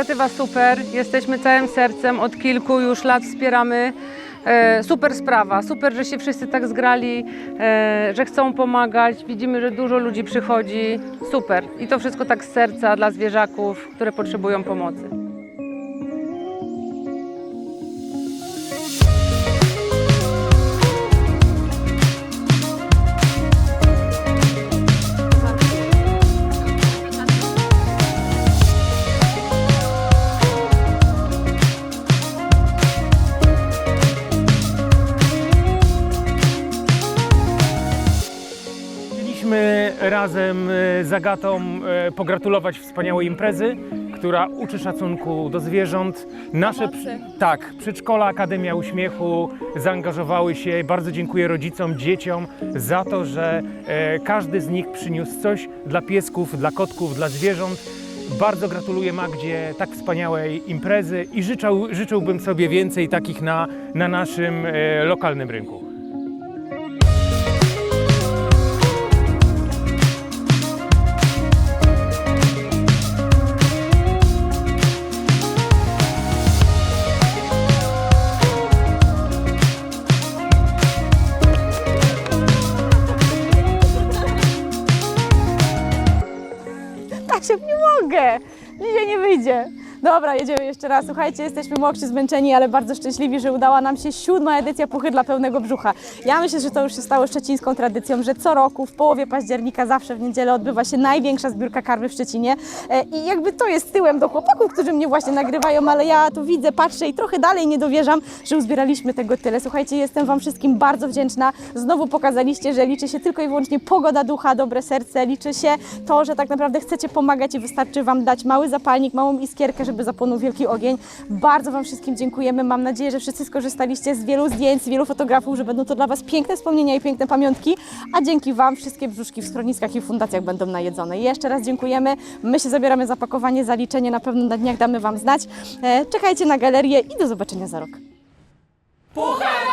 inicjatywa super. Jesteśmy całym sercem, od kilku już lat wspieramy. E, super sprawa, super, że się wszyscy tak zgrali, e, że chcą pomagać. Widzimy, że dużo ludzi przychodzi. Super. I to wszystko tak z serca dla zwierzaków, które potrzebują pomocy. Razem e, z Agatą e, pogratulować wspaniałej imprezy, która uczy szacunku do zwierząt. Nasze przy- tak, przedszkola Akademia Uśmiechu zaangażowały się. Bardzo dziękuję rodzicom, dzieciom za to, że e, każdy z nich przyniósł coś dla piesków, dla kotków, dla zwierząt. Bardzo gratuluję Magdzie tak wspaniałej imprezy i życzał, życzyłbym sobie więcej takich na, na naszym lokalnym rynku. Stasiek, nie mogę! Dzisiaj nie wyjdzie. Dobra, jedziemy jeszcze raz. Słuchajcie, jesteśmy mokrzy, zmęczeni, ale bardzo szczęśliwi, że udała nam się siódma edycja Puchy dla pełnego brzucha. Ja myślę, że to już się stało szczecińską tradycją, że co roku w połowie października zawsze w niedzielę odbywa się największa zbiórka karmy w Szczecinie. E, I jakby to jest tyłem do chłopaków, którzy mnie właśnie nagrywają, ale ja tu widzę, patrzę i trochę dalej nie dowierzam, że uzbieraliśmy tego tyle. Słuchajcie, jestem Wam wszystkim bardzo wdzięczna. Znowu pokazaliście, że liczy się tylko i wyłącznie pogoda ducha, dobre serce, liczy się to, że tak naprawdę chcecie pomagać i wystarczy Wam dać mały zapalnik, małą iskierkę, żeby zapłonął wielki ogień. Bardzo Wam wszystkim dziękujemy. Mam nadzieję, że wszyscy skorzystaliście z wielu zdjęć, z wielu fotografów, że będą to dla Was piękne wspomnienia i piękne pamiątki, a dzięki Wam wszystkie brzuszki w schroniskach i fundacjach będą najedzone. Jeszcze raz dziękujemy. My się zabieramy za pakowanie, zaliczenie, na pewno na dniach damy Wam znać. E, czekajcie na galerię i do zobaczenia za rok. Pucha